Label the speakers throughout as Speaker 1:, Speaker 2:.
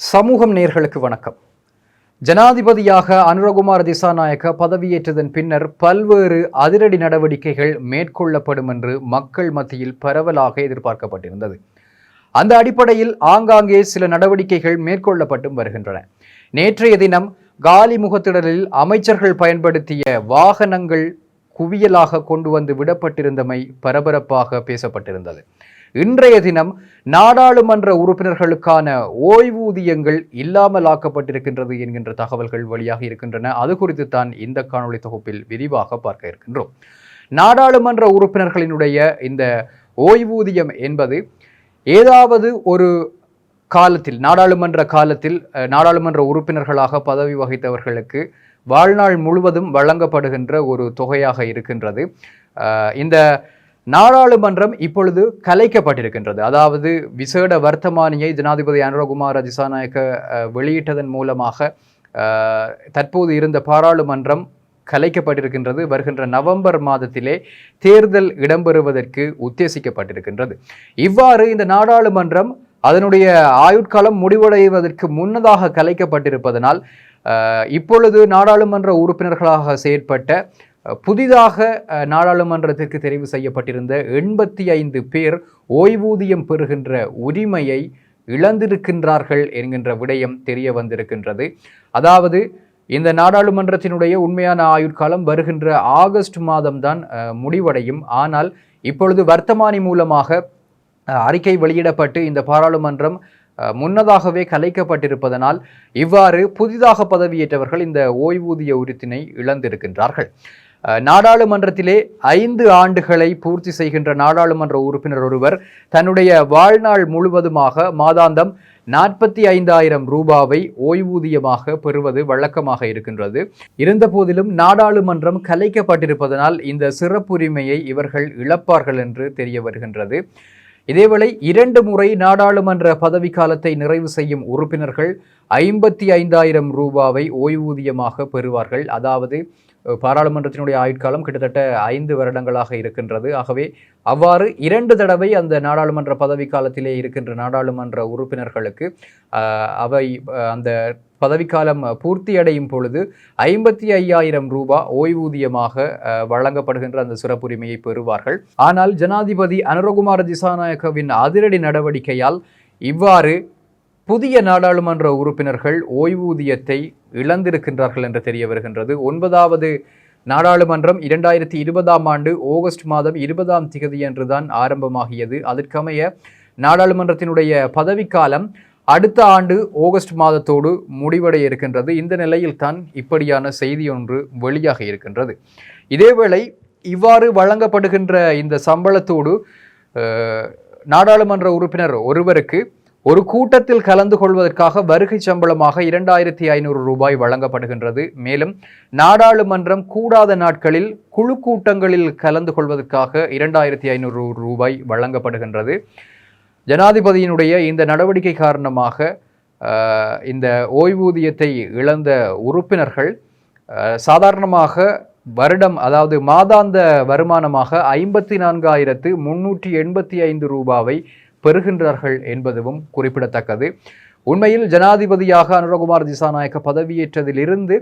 Speaker 1: சமூகம் நேர்களுக்கு வணக்கம். ஜனாதிபதியாக அனுரகுமார் திசாநாயக்க பதவியேற்றதன் பின்னர் பல்வேறு அதிரடி நடவடிக்கைகள் மேற்கொள்ளப்படும் என்று மக்கள் மத்தியில் பரவலாக எதிர்பார்க்கப்பட்டிருந்தது. அந்த அடிப்படையில் ஆங்காங்கே சில நடவடிக்கைகள் மேற்கொள்ளப்பட்டும் வருகின்றன. நேற்றைய தினம் காலி முகத்திடலில் அமைச்சர்கள் பயன்படுத்திய வாகனங்கள் குவியலாக கொண்டு வந்து விடப்பட்டிருந்தமை பரபரப்பாக பேசப்பட்டிருந்தது. இன்றைய தினம் நாடாளுமன்ற உறுப்பினர்களுக்கான ஓய்வூதியங்கள் இல்லாமல் ஆக்கப்பட்டிருக்கின்றது என்கின்ற தகவல்கள் வெளியாக இருக்கின்றன. அது குறித்து தான் இந்த காணொலி தொகுப்பில் விரிவாக பார்க்க இருக்கின்றோம். நாடாளுமன்ற உறுப்பினர்களினுடைய இந்த ஓய்வூதியம் என்பது ஏதாவது ஒரு காலத்தில் நாடாளுமன்ற காலத்தில் நாடாளுமன்ற உறுப்பினர்களாக பதவி வகித்தவர்களுக்கு வாழ்நாள் முழுவதும் வழங்கப்படுகின்ற ஒரு தொகையாக இருக்கின்றது. இந்த நாடாளுமன்றம் இப்பொழுது கலைக்கப்பட்டிருக்கின்றது. அதாவது விசேட வர்த்தமானியை ஜனாதிபதி அனுரகுமார் திசாநாயக்க வெளியிட்டதன் மூலமாக தற்போது இருந்த பாராளுமன்றம் கலைக்கப்பட்டிருக்கின்றது. வருகின்ற நவம்பர் மாதத்திலே தேர்தல் இடம்பெறுவதற்கு உத்தேசிக்கப்பட்டிருக்கின்றது. இவ்வாறு இந்த நாடாளுமன்றம் அதனுடைய ஆயுட்காலம் முடிவடைவதற்கு முன்னதாக கலைக்கப்பட்டிருப்பதனால் இப்பொழுது நாடாளுமன்ற உறுப்பினர்களாக செயற்பட்ட புதிதாக நாடாளுமன்றத்திற்கு தெரிவு செய்யப்பட்டிருந்த எண்பத்தி ஐந்து பேர் ஓய்வூதியம் பெறுகின்ற உரிமையை இழந்திருக்கின்றார்கள் என்கின்ற விடயம் தெரிய வந்திருக்கின்றது. அதாவது இந்த நாடாளுமன்றத்தினுடைய உண்மையான ஆயுட்காலம் வருகின்ற ஆகஸ்ட் மாதம்தான் முடிவடையும். ஆனால் இப்பொழுது வர்த்தமானி மூலமாக அறிக்கை வெளியிடப்பட்டு இந்த பாராளுமன்றம் முன்னதாகவே கலைக்கப்பட்டிருப்பதனால் இவ்வாறு புதிதாக பதவியேற்றவர்கள் இந்த ஓய்வூதிய உரித்தினை இழந்திருக்கின்றார்கள். நாடாளுமன்றத்திலே ஐந்து ஆண்டுகளை பூர்த்தி செய்கின்ற நாடாளுமன்ற உறுப்பினர் ஒருவர் தன்னுடைய வாழ்நாள் முழுவதுமாக மாதாந்தம் நாற்பத்தி ஐந்தாயிரம் ரூபாவை ஓய்வூதியமாக பெறுவது வழக்கமாக இருக்கின்றது. இருந்தபோதிலும் நாடாளுமன்றம் கலைக்கப்பட்டிருப்பதனால் இந்த சிறப்புரிமையை இவர்கள் இழப்பார்கள் என்று தெரிய வருகின்றது. இதேவேளை இரண்டு முறை நாடாளுமன்ற பதவிக்காலத்தை நிறைவு செய்யும் உறுப்பினர்கள் ஐம்பத்தி ஐந்தாயிரம் ரூபாவை ஓய்வூதியமாக பெறுவார்கள். அதாவது பாராளுமன்றத்தினுடைய ஆயுட்காலம் கிட்டத்தட்ட ஐந்து வருடங்களாக இருக்கின்றது. ஆகவே அவ்வாறு இரண்டு தடவை அந்த நாடாளுமன்ற பதவிக்காலத்திலே இருக்கின்ற நாடாளுமன்ற உறுப்பினர்களுக்கு அவை அந்த பதவிக்காலம் பூர்த்தியடையும் பொழுது ஐம்பத்தி ஐயாயிரம் ரூபாய் ஓய்வூதியமாக வழங்கப்படுகின்ற அந்த சிறப்புரிமையை பெறுவார்கள். ஆனால் ஜனாதிபதி அனுரகுமார திசாநாயகவின் அதிரடி நடவடிக்கையால் இவ்வாறு புதிய நாடாளுமன்ற உறுப்பினர்கள் ஓய்வூதியத்தை இழந்திருக்கின்றார்கள் என்று தெரிய வருகின்றது. ஒன்பதாவது நாடாளுமன்றம் இரண்டாயிரத்தி இருபதாம் ஆண்டு ஆகஸ்ட் மாதம் இருபதாம் திகதியன்றுதான் ஆரம்பமாகியது. அதற்கமைய நாடாளுமன்றத்தினுடைய பதவிக்காலம் அடுத்த ஆண்டு ஆகஸ்ட் மாதத்தோடு முடிவடைய இருக்கின்றது. இந்த நிலையில் தான் இப்படியான செய்தி ஒன்று வெளியாக இருக்கின்றது. இதேவேளை இவ்வாறு வழங்கப்படுகின்ற இந்த சம்பளத்தோடு நாடாளுமன்ற உறுப்பினர் ஒருவருக்கு ஒரு கூட்டத்தில் கலந்து கொள்வதற்காக வருகை சம்பளமாக இரண்டாயிரத்தி ஐநூறு ரூபாய் வழங்கப்படுகின்றது. மேலும் நாடாளுமன்றம் கூடாத நாட்களில் குழு கூட்டங்களில் கலந்து கொள்வதற்காக இரண்டாயிரத்தி ஐநூறு ரூபாய் வழங்கப்படுகின்றது. ஜனாதிபதியினுடைய இந்த நடவடிக்கை காரணமாக இந்த ஓய்வூதியத்தை இழந்த உறுப்பினர்கள் சாதாரணமாக வருடம் அதாவது மாதாந்த வருமானமாக ஐம்பத்தி நான்காயிரத்து முன்னூற்றி எண்பத்தி ஐந்து ரூபாவை பெறுகின்றார்கள் என்பதுவும் குறிப்பிடத்தக்கது. உண்மையில் ஜனாதிபதியாக அனுரகுமார் திசாநாயக்க பதவியேற்றதிலிருந்து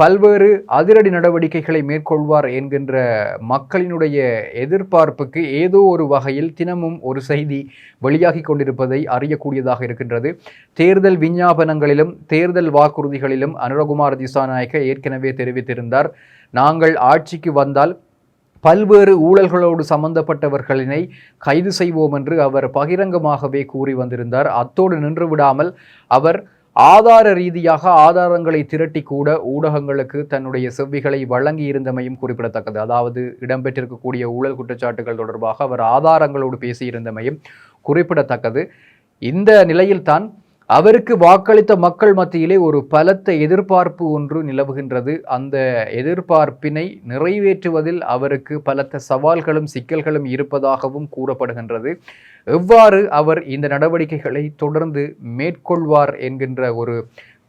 Speaker 1: பல்வேறு அதிரடி நடவடிக்கைகளை மேற்கொள்வார் என்கின்ற மக்களினுடைய எதிர்பார்ப்புக்கு ஏதோ ஒரு வகையில் தினமும் ஒரு செய்தி வெளியாகி கொண்டிருப்பதை அறியக்கூடியதாக இருக்கின்றது. தேர்தல் விஞ்ஞாபனங்களிலும் தேர்தல் வாக்குறுதிகளிலும் அனுரகுமார் திசாநாயக்க ஏற்கனவே தெரிவித்திருந்தார். நாங்கள் ஆட்சிக்கு வந்தால் பல்வேறு ஊழல்களோடு சம்பந்தப்பட்டவர்களினை கைது செய்வோம் என்று அவர் பகிரங்கமாகவே கூறி வந்திருந்தார். அத்தோடு நின்று விடாமல் அவர் ஆதார ரீதியாக ஆதாரங்களை திரட்டி கூட ஊடகங்களுக்கு தன்னுடைய செவ்விகளை வழங்கி இருந்தமையும் குறிப்பிடத்தக்கது. அதாவது இடம்பெற்றிருக்கக்கூடிய ஊழல் குற்றச்சாட்டுகள் தொடர்பாக அவர் ஆதாரங்களோடு பேசியிருந்தமையும் குறிப்பிடத்தக்கது. இந்த நிலையில்தான் அவருக்கு வாக்களித்த மக்கள் மத்தியிலே ஒரு பலத்த எதிர்பார்ப்பு ஒன்று நிலவுகின்றது. அந்த எதிர்பார்ப்பினை நிறைவேற்றுவதில் அவருக்கு பலத்த சவால்களும் சிக்கல்களும் இருப்பதாகவும் கூறப்படுகின்றது. எவ்வாறு அவர் இந்த நடவடிக்கைகளை தொடர்ந்து மேற்கொள்வார் என்கின்ற ஒரு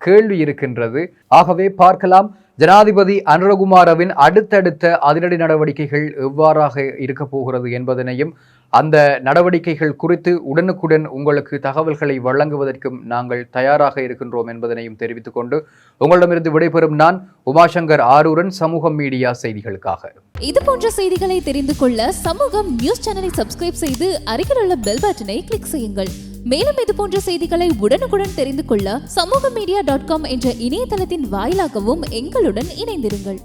Speaker 1: கேள்வி இருக்கின்றது. ஆகவே பார்க்கலாம். ஜனாதிபதி அனுரகுமாரவின் அடுத்தடுத்த அதிரடி நடவடிக்கைகள் எவ்வாறாக இருக்கப் போகிறது என்பதனையும் அந்த நடவடிக்கைகள் குறித்து உடனுக்குடன் உங்களுக்கு தகவல்களை வழங்குவதற்கும் நாங்கள் தயாராக இருக்கின்றோம் என்பதனையும் தெரிவித்துக் கொண்டு உங்களிடமிருந்து விடைபெறும் நான் உமாசங்கர் ஆரூரன் சமூகம் மீடியா செய்திகளுக்காக.
Speaker 2: இது போன்ற செய்திகளை தெரிந்து கொள்ள சமூகம் நியூஸ் சேனலை சப்ஸ்கிரைப் செய்து அருகில் உள்ள பெல் பட்டனை கிளிக் செய்யுங்கள். மேலும் இது போன்ற செய்திகளை உடனுக்குடன் தெரிந்து கொள்ள சமூக மீடியா டாட் காம் என்ற இணையதளத்தின் வாயிலாகவும் எங்களுடன் இணைந்திருங்கள்.